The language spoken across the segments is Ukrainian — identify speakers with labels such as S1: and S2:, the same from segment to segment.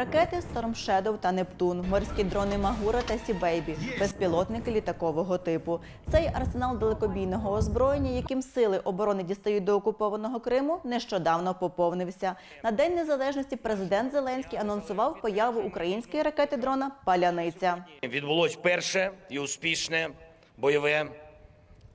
S1: Ракети Storm Shadow та Нептун, морські дрони Магура та Сібейбі, безпілотники літакового типу. Цей арсенал далекобійного озброєння, яким сили оборони дістають до окупованого Криму, нещодавно поповнився. На День Незалежності президент Зеленський анонсував появу української ракети дрона Паляниця.
S2: Відбулось перше і успішне бойове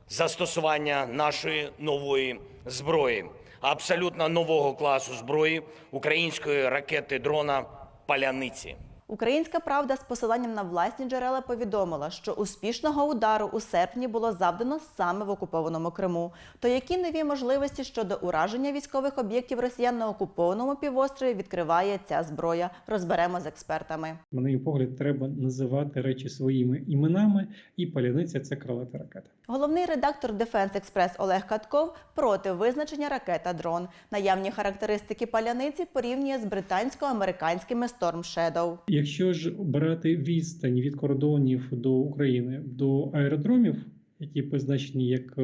S2: застосування нашої нової зброї, абсолютно нового класу зброї української ракети дрона Паляниці.
S1: Українська правда з посиланням на власні джерела повідомила, що успішного удару у серпні було завдано саме в окупованому Криму. То які нові можливості щодо ураження військових об'єктів росіян на окупованому півострові відкриває ця зброя? Розберемо з експертами.
S3: На мій погляд, треба називати речі своїми іменами, і паляниця це крилата ракета.
S1: Головний редактор Defense Express Олег Катков проти визначення ракета дрон. Наявні характеристики паляниці порівнює з британсько-американськими Storm Shadow.
S3: Якщо ж брати відстань від кордонів до України до аеродромів, які позначені як е,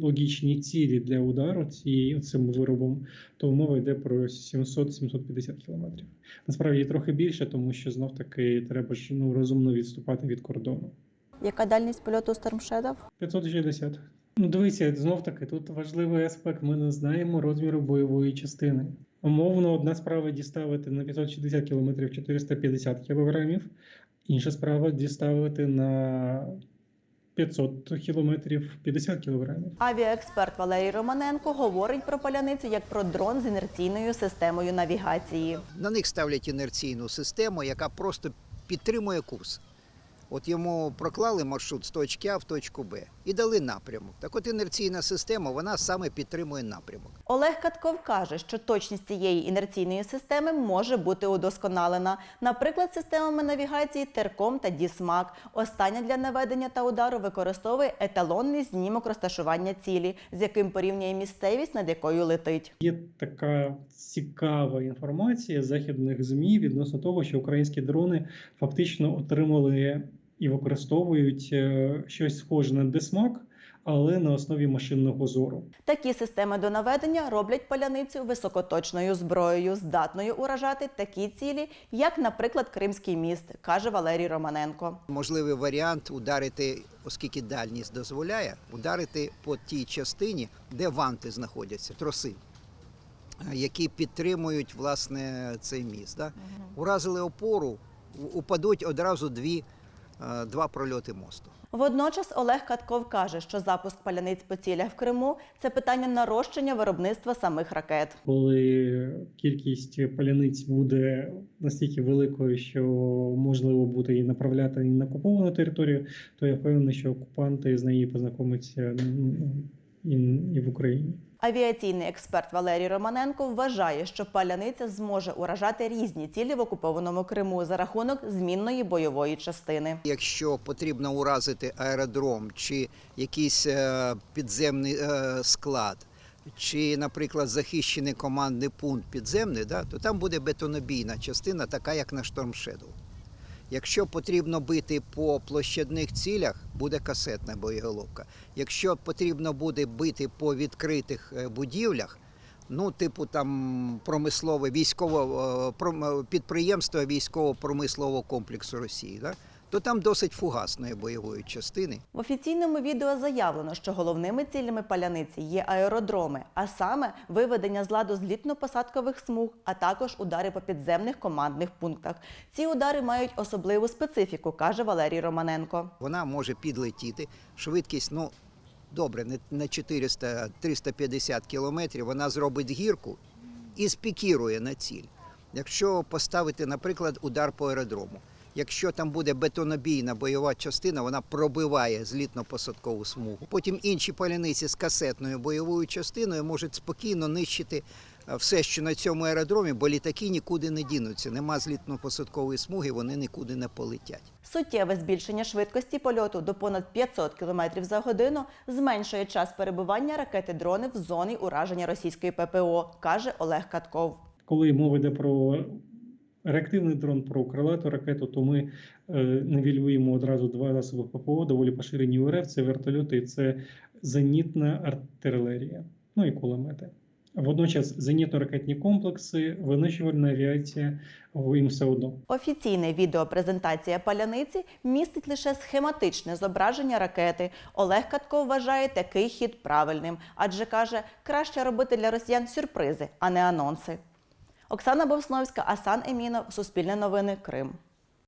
S3: логічні цілі для удару цією цим виробом, то мова йде про 700-750 кілометрів. Насправді трохи більше, тому що знов таки треба ж ну розумно відступати від кордону.
S1: Яка дальність польоту Storm Shadow?
S3: 560. Ну, дивіться, знов таки, тут важливий аспект. Ми не знаємо розміру бойової частини. Умовно, одна справа діставити на 560 км 450 кг, інша справа діставити на 500 км 50 кг.
S1: Авіаексперт Валерій Романенко говорить про паляницю як про дрон з інерційною системою навігації.
S4: На них ставлять інерційну систему, яка просто підтримує курс. От йому проклали маршрут з точки А в точку Б і дали напрямок. Так от інерційна система, вона саме підтримує напрямок.
S1: Олег Катков каже, що точність цієї інерційної системи може бути удосконалена, наприклад, системами навігації Терком та Дісмак. Остання для наведення та удару використовує еталонний знімок розташування цілі, з яким порівнює місцевість, над якою летить.
S3: Є така цікава інформація західних змі відносно того, що українські дрони фактично отримали і використовують е, щось схоже на десмак, але на основі машинного зору.
S1: Такі системи до наведення роблять паляницю високоточною зброєю, здатною уражати такі цілі, як, наприклад, Кримський міст, каже Валерій Романенко.
S4: Можливий варіант ударити, оскільки дальність дозволяє, ударити по тій частині, де ванти знаходяться, троси, е, які підтримують власне цей міст. Да? Уразили опору, упадуть одразу дві, два прольоти мосту.
S1: Водночас Олег Катков каже, що запуск паляниць по цілях в Криму це питання нарощення виробництва самих ракет.
S3: Коли кількість паляниць буде настільки великою, що можливо буде і направляти і на окуповану територію, то я впевнений, що окупанти з неї познайомляться ну, і, і в Україні.
S1: Авіаційний експерт Валерій Романенко вважає, що паляниця зможе уражати різні цілі в окупованому Криму за рахунок змінної бойової частини.
S4: Якщо потрібно уразити аеродром чи якийсь е, підземний е, склад, чи, наприклад, захищений командний пункт підземний, да, то там буде бетонобійна частина, така як на Shadow. Якщо потрібно бити по площадних цілях, буде касетна боєголовка. Якщо потрібно буде бити по відкритих е, будівлях, ну, типу там промислове військове е, підприємство військово-промислового комплексу Росії, да? То там досить фугасної бойової частини.
S1: В офіційному відео заявлено, що головними цілями паляниці є аеродроми, а саме виведення з ладу злітно-посадкових смуг, а також удари по підземних командних пунктах. Ці удари мають особливу специфіку, каже Валерій Романенко.
S4: Вона може підлетіти. Швидкість, ну добре, не на 400-350 кілометрів. Вона зробить гірку і спікірує на ціль. Якщо поставити, наприклад, удар по аеродрому. Якщо там буде бетонобійна бойова частина, вона пробиває злітно-посадкову смугу. Потім інші паляниці з касетною бойовою частиною можуть спокійно нищити е, все, що на цьому аеродромі, бо літаки нікуди не дінуться. Нема злітно-посадкової смуги, вони нікуди не полетять.
S1: Суттєве збільшення швидкості польоту до понад 500 км за годину зменшує час перебування ракети дрони в зоні ураження російської ППО, каже Олег Катков.
S3: Коли мова йде про реактивний дрон, про крилату ракету, то ми е, невілюємо одразу два засоби ППО, доволі поширені РФ. Це вертольоти, це зенітна артилерія, ну і кулемети. Водночас зенітно-ракетні комплекси, винищувальна авіація їм все одно.
S1: Офіційна відеопрезентація паляниці містить лише схематичне зображення ракети. Олег Катко вважає такий хід правильним, адже каже, краще робити для росіян сюрпризи, а не анонси. Оксана Бовсновська, Асан Емінов, Суспільне новини, Крим.